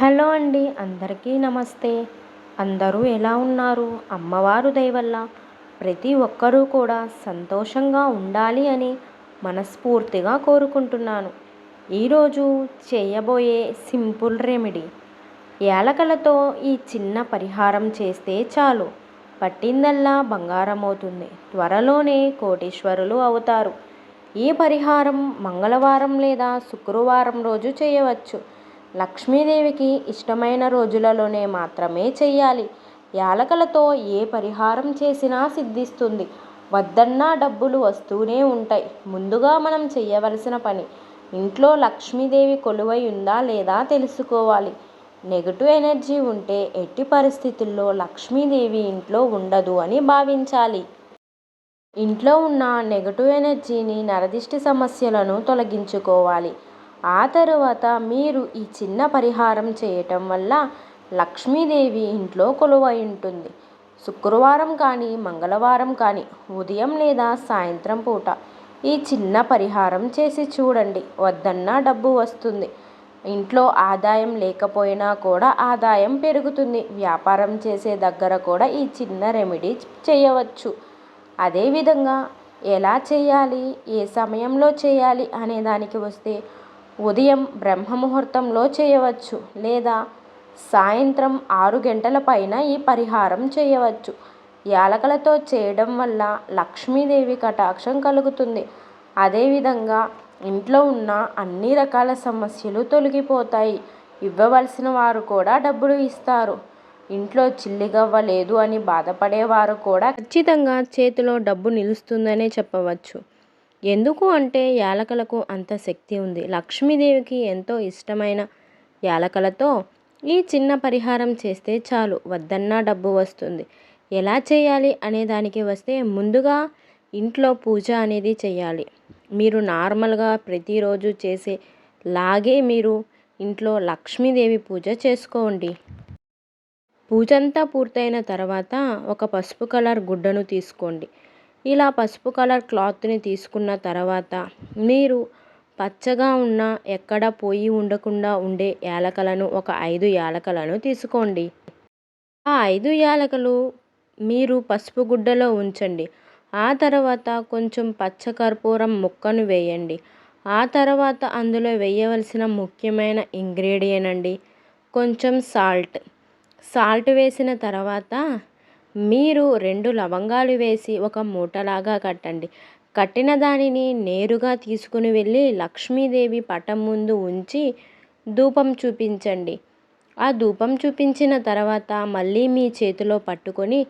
Hello అండి అందరికీ నమస్తే. అందరూ ఎలా ఉన్నారు? అమ్మవారు దయవల్ల ప్రతి ఒక్కరూ కూడా సంతోషంగా ఉండాలి అని మనస్ఫూర్తిగా కోరుకుంటున్నాను. ఈరోజు చేయబోయే సింపుల్ రెమెడీ. ఏలకలతో ఈ చిన్న పరిహారం చేస్తే చాలు. పట్టిందల్లా బంగారం అవుతుంది త్వరలోనే కోటీశ్వరులు అవుతారు. ఈ పరిహారం మంగళవారం లేదా శుక్రవారం రోజు చేయవచ్చు. లక్ష్మీదేవికి ఇష్టమైన రోజులలోనే మాత్రమే చెయ్యాలి. యాలకలతో ఏ పరిహారం చేసినా సిద్ధిస్తుంది. వద్దన్నా డబ్బులు వస్తూనే ఉంటాయి. ముందుగా మనం చెయ్యవలసిన పని ఇంట్లో లక్ష్మీదేవి కొలువై ఉందా లేదా తెలుసుకోవాలి. నెగటివ్ ఎనర్జీ ఉంటే ఎట్టి పరిస్థితుల్లో లక్ష్మీదేవి ఇంట్లో ఉండదు అని భావించాలి. ఇంట్లో ఉన్న నెగటివ్ ఎనర్జీని నరదిష్టి సమస్యలను తొలగించుకోవాలి. ఆ తరువాత మీరు ఈ చిన్న పరిహారం చేయటం వల్ల లక్ష్మీదేవి ఇంట్లో కొలువై ఉంటుంది. శుక్రవారం కానీ మంగళవారం కానీ ఉదయం లేదా సాయంత్రం పూట ఈ చిన్న పరిహారం చేసి చూడండి. వద్దన్నా డబ్బు వస్తుంది. ఇంట్లో ఆదాయం లేకపోయినా కూడా ఆదాయం పెరుగుతుంది. వ్యాపారం చేసే దగ్గర కూడా ఈ చిన్న రెమెడీ చేయవచ్చు. అదేవిధంగా ఎలా చేయాలి? ఏ సమయంలో చేయాలి? అనే దానికి వస్తే ఉదయం బ్రహ్మముహూర్తంలో చేయవచ్చు లేదా సాయంత్రం ఆరు గంటల పైన ఈ పరిహారం చేయవచ్చు. యాలకలతో చేయడం వల్ల లక్ష్మీదేవి కటాక్షం కలుగుతుంది. అదేవిధంగా ఇంట్లో ఉన్న అన్ని రకాల సమస్యలు తొలగిపోతాయి. ఇవ్వవలసిన వారు కూడా డబ్బులు ఇస్తారు. ఇంట్లో చిల్లిగవ్వ లేదు అని బాధపడేవారు కూడా ఖచ్చితంగా చేతిలో డబ్బు నిలుస్తుందనే చెప్పవచ్చు. ఎందుకు అంటే యాలకలకు అంత శక్తి ఉంది. లక్ష్మీదేవికి ఎంతో ఇష్టమైన యాలకలతో ఈ చిన్న పరిహారం చేస్తే చాలు వద్దన్నా డబ్బు వస్తుంది. ఎలా చేయాలి అనే దానికి వస్తే ముందుగా ఇంట్లో పూజ అనేది చేయాలి. మీరు నార్మల్గా ప్రతిరోజు చేసే లాగే మీరు ఇంట్లో లక్ష్మీదేవి పూజ చేసుకోండి. పూజ అంతా పూర్తయిన తర్వాత ఒక పసుపు కలర్ గుడ్డను తీసుకోండి. ఇలా పసుపు కలర్ క్లాత్ని తీసుకున్న తర్వాత మీరు పచ్చగా ఉన్న ఎక్కడ పోయి ఉండకుండా ఉండే యాలకలను ఒక ఐదు యాలకలను తీసుకోండి. ఆ ఐదు యాలకలు మీరు పసుపు గుడ్డలో ఉంచండి. ఆ తర్వాత కొంచెం పచ్చకర్పూరం ముక్కను వేయండి. ఆ తర్వాత అందులో వేయవలసిన ముఖ్యమైన ఇంగ్రీడియంట్ అండి కొంచెం సాల్ట్. సాల్ట్ వేసిన తర్వాత మీరు రెండు లవంగాలు వేసి ఒక మూటలాగా కట్టండి. కట్టిన దానిని నేరుగా తీసుకుని వెళ్ళి లక్ష్మీదేవి పటం ముందు ఉంచి ధూపం చూపించండి. ఆ ధూపం చూపించిన తర్వాత మళ్ళీ మీ చేతిలో పట్టుకొని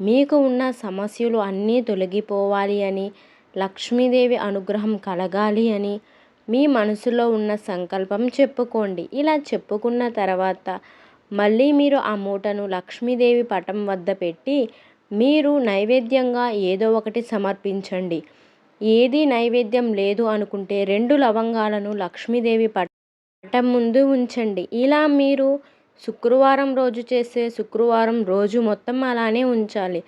మీకు ఉన్న సమస్యలు అన్నీ తొలగిపోవాలి అని లక్ష్మీదేవి అనుగ్రహం కలగాలి అని మీ మనసులో ఉన్న సంకల్పం చెప్పుకోండి. ఇలా చెప్పుకున్న తర్వాత మళ్ళీ మీరు ఆ మూటను లక్ష్మీదేవి పటం వద్ద పెట్టి మీరు నైవేద్యంగా ఏదో ఒకటి సమర్పించండి. ఏది నైవేద్యం లేదు అనుకుంటే రెండు లవంగాలను లక్ష్మీదేవి పటం ముందు ఉంచండి. ఇలా మీరు శుక్రవారం రోజు చేసే శుక్రవారం రోజు మొత్తం అలానే ఉంచాలి.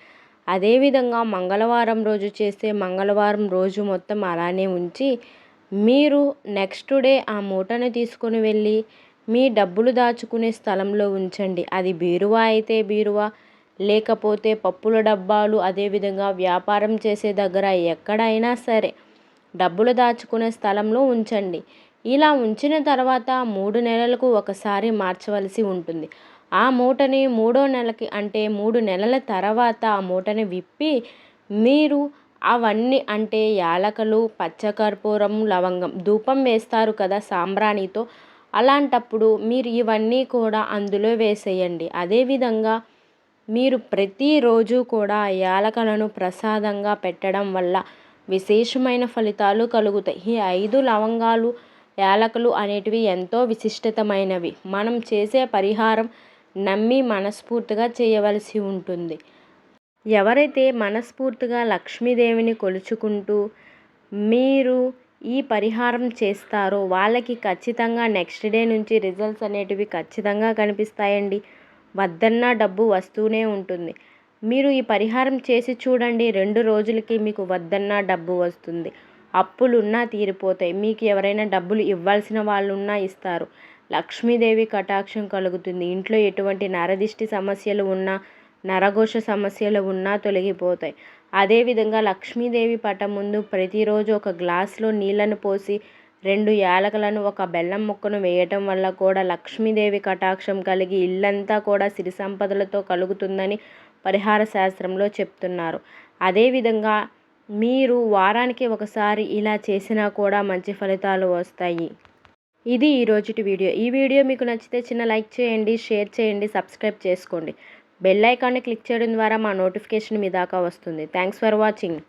అదేవిధంగా మంగళవారం రోజు చేస్తే మంగళవారం రోజు మొత్తం అలానే ఉంచి మీరు నెక్స్ట్ డే ఆ మూటను తీసుకొని వెళ్ళి మీ డబ్బులు దాచుకునే స్థలంలో ఉంచండి. అది బీరువా అయితే బీరువా లేకపోతే పప్పుల డబ్బాలు అదేవిధంగా వ్యాపారం చేసే దగ్గర ఎక్కడైనా సరే డబ్బులు దాచుకునే స్థలంలో ఉంచండి. ఇలా ఉంచిన తర్వాత మూడు నెలలకు ఒకసారి మార్చవలసి ఉంటుంది. ఆ మూటని మూడో నెలకి అంటే మూడు నెలల తర్వాత ఆ మూటని విప్పి మీరు అవన్నీ అంటే యాలకలు పచ్చకర్పూరం లవంగం ధూపం వేస్తారు కదా సాంబ్రాణితో. అలాంటప్పుడు మీరు ఇవన్నీ కూడా అందులో వేసేయండి. అదేవిధంగా మీరు ప్రతిరోజు కూడా యాలకలను ప్రసాదంగా పెట్టడం వల్ల విశేషమైన ఫలితాలు కలుగుతాయి. ఈ ఐదు లవంగాలు యాలకులు అనేటివి ఎంతో విశిష్టతమైనవి. మనం చేసే పరిహారం నమ్మి మనస్ఫూర్తిగా చేయవలసి ఉంటుంది. ఎవరైతే మనస్ఫూర్తిగా లక్ష్మీదేవిని కొలుచుకుంటూ మీరు ఈ పరిహారం చేస్తారో వాళ్ళకి ఖచ్చితంగా నెక్స్ట్ డే నుంచి రిజల్ట్స్ అనేటివి ఖచ్చితంగా కనిపిస్తాయండి. వద్దన్నా డబ్బు వస్తూనే ఉంటుంది. మీరు ఈ పరిహారం చేసి చూడండి. రెండు రోజులకి మీకు వద్దన్నా డబ్బు వస్తుంది. అప్పులున్నా తీరిపోతాయి. మీకు ఎవరైనా డబ్బులు ఇవ్వాల్సిన వాళ్ళు ఉన్నా ఇస్తారు. లక్ష్మీదేవి కటాక్షం కలుగుతుంది. ఇంట్లో ఎటువంటి నరదిష్టి సమస్యలు ఉన్నా నరఘోష సమస్యలు ఉన్నా తొలగిపోతాయి. అదేవిధంగా లక్ష్మీదేవి పటం ముందు ప్రతిరోజు ఒక గ్లాసులో నీళ్ళను పోసి రెండు యాలకులను ఒక బెల్లం ముక్కను వేయటం వల్ల కూడా లక్ష్మీదేవి కటాక్షం కలిగి ఇల్లంతా కూడా సిరి సంపదలతో కలుగుతుందని పరిహార శాస్త్రంలో చెప్తున్నారు. అదేవిధంగా మీరు వారానికి ఒకసారి ఇలా చేసినా కూడా మంచి ఫలితాలు వస్తాయి. ఇది ఈరోజుటి వీడియో. ఈ వీడియో మీకు నచ్చితే చిన్న లైక్ చేయండి షేర్ చేయండి సబ్స్క్రైబ్ చేసుకోండి. బెల్ ఐకాన్ని క్లిక్ చేయడం ద్వారా మా నోటిఫికేషన్ మీ దాకా వస్తుంది. Thanks for watching.